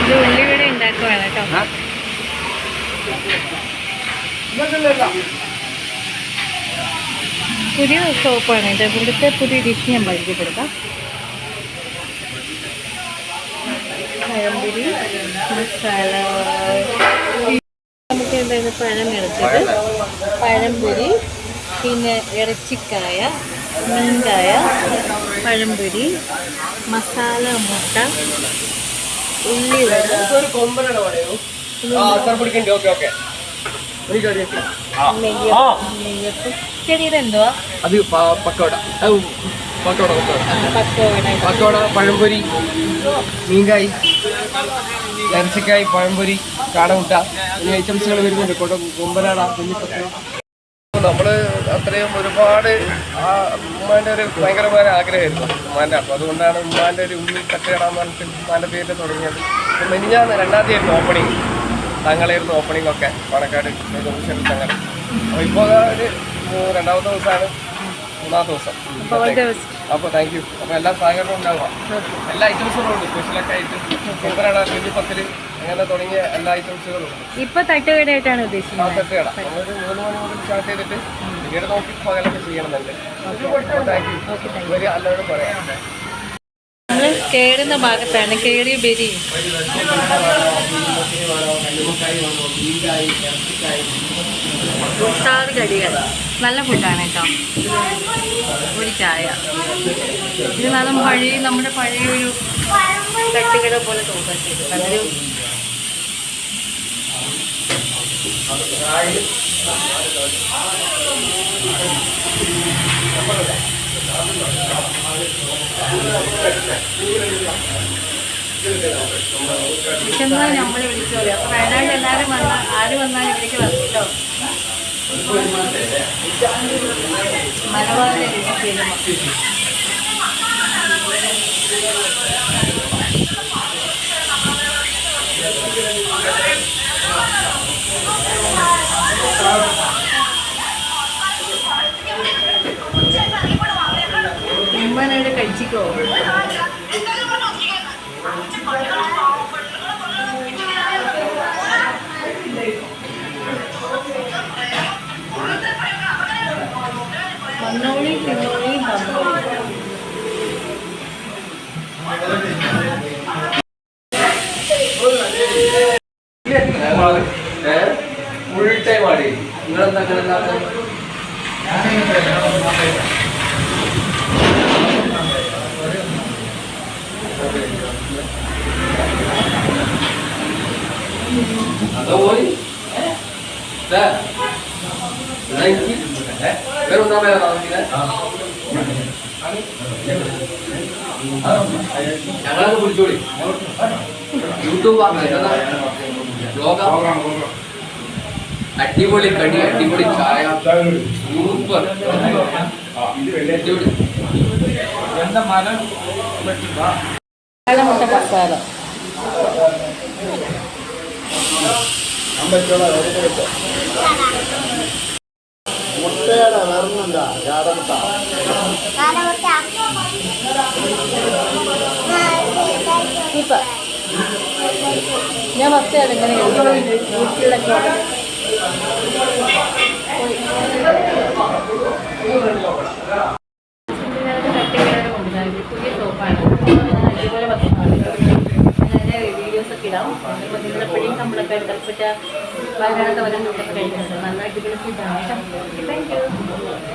ഇത് ഉള്ളിവട ഉണ്ടാക്കുവാണ് കേട്ടോ. പുതിയ ഷോപ്പാണ് ഇത്. ഇവിടുത്തെ പുതിയ ഡിഷ് ഞാൻ പരിചയപ്പെടുത്താം. പഴംപൊരി മസാല നമുക്ക് എന്തായിരുന്നു പഴം എടുത്തത്? പഴംപൊരി പിന്നെ ഇറച്ചിക്കായ മീൻകായ പഴംപൊരി മസാല മുട്ട ഉള്ളി നെയ്യപ്പം ശരി അത് പക്കോട പക്കോട പഴംപൊരി മീൻകായി ഇറച്ചിക്കായി പഴംപൊരി കാടമുട്ട. ഈ ഐറ്റംസുകൾ വരുന്നുണ്ട്. കൊണ്ട കൊമ്പനാട കുഞ്ഞിപ്പത്ത് നമ്മൾ അത്രയും ഒരുപാട് ആ ഉമ്മാന്റെ ഒരു ഭയങ്കരമായ ആഗ്രഹമായിരുന്നു. ഉമ്മാന്റെ അപ്പൊ അതുകൊണ്ടാണ് ഉമ്മാന്റെ ഒരു ഉമ്മി തട്ടുകടാൻ പറഞ്ഞിട്ട് ഉമ്മാന്റെ പേരിൽ തുടങ്ങിയത്. മെനിഞ്ഞാന്ന് രണ്ടാം തീയതി ആയിരുന്നു ഓപ്പണിങ് തങ്ങളായിരുന്നു ഓപ്പണിംഗ് ഒക്കെ പാണക്കാട് ജംഗ്ഷനിൽ തങ്ങൾ. അപ്പൊ ഇപ്പോൾ ഒരു രണ്ടാമത്തെ ദിവസമാണ് മൂന്നാമത്തെ ദിവസം. അപ്പോൾ താങ്ക് യു അപ്പോൾ എല്ലാ സഹകരണവും ഉണ്ടാവുക. എല്ലാ ഐറ്റംസുകളും ഉണ്ട്. സ്പെഷ്യലൊക്കെ ആയിട്ട് കൊമ്പനാട പത്തിൽ അങ്ങനെ തുടങ്ങിയ എല്ലാ ഐറ്റംസുകളും ഉണ്ട്. ഇപ്പൊ തട്ടുകടയായിട്ടാണ് ഉദ്ദേശിക്കുന്നത്. തട്ടുകട. നമ്മളൊരു മൂന്ന് മണി മുതൽ സ്റ്റാർട്ട് ചെയ്തിട്ട് പിന്നീട് നോക്കി പകലൊക്കെ ചെയ്യണമെന്നുണ്ട് താങ്ക് യു എല്ലാവരോടും പറയാം. കേറുന്ന ഭാഗത്താണ്. കേറിയ ബെരി സാറ് കടികൾ. നല്ല ഫുഡാണ് കേട്ടോ. ഒരു ചായ. ഇത് നല്ല പഴയ നമ്മുടെ പഴയ ഒരു തട്ടുകട പോലെ തോന്നുന്നു. നല്ലൊരു വിശന്നാൽ നമ്മൾ വിളിച്ചോളൂ. അപ്പൊ വയനാട് എല്ലാവരും വന്ന ആര് വന്നാലും ഇവിടേക്ക് വന്നിട്ടോ മലബാറിലെ രുചി ചെയ്യുമ്പോൾ ഉമ്മനോട് കഴിച്ചിക്കോ മണ്ണോളി തിന്നോളി തന്നോളി ഫുൾ ടൈം ആടി നിങ്ങളെന്താ അങ്ങനെ ഉണ്ടാക്കാൻ അതോ പോയി വേറൊന്നാ വേറെ ഞങ്ങളൊക്കെ വിളിച്ചോളി യൂട്യൂബ് ബ്ലോഗാ അടിപൊളി കടി അടിപൊളി ചായ സൂപ്പർ അടിപൊളി മുട്ട മസാല മുട്ടയുടെ വേറൊന്നുമില്ല ചാടമുട്ട സൂപ്പർ ഞാൻ ഫസ്റ്റ് അതെങ്ങനെ വീഡിയോസൊക്കെ ഇടാം അപ്പോൾ നിങ്ങളെപ്പോഴും നമ്മളൊക്കെ കൽപ്പറ്റ വയനാട് വരാൻ നമ്മളൊക്കെ കഴിക്കുന്നുണ്ട് നല്ല അടിപൊളി ഫുഡാണ് കേട്ടോ താങ്ക് യു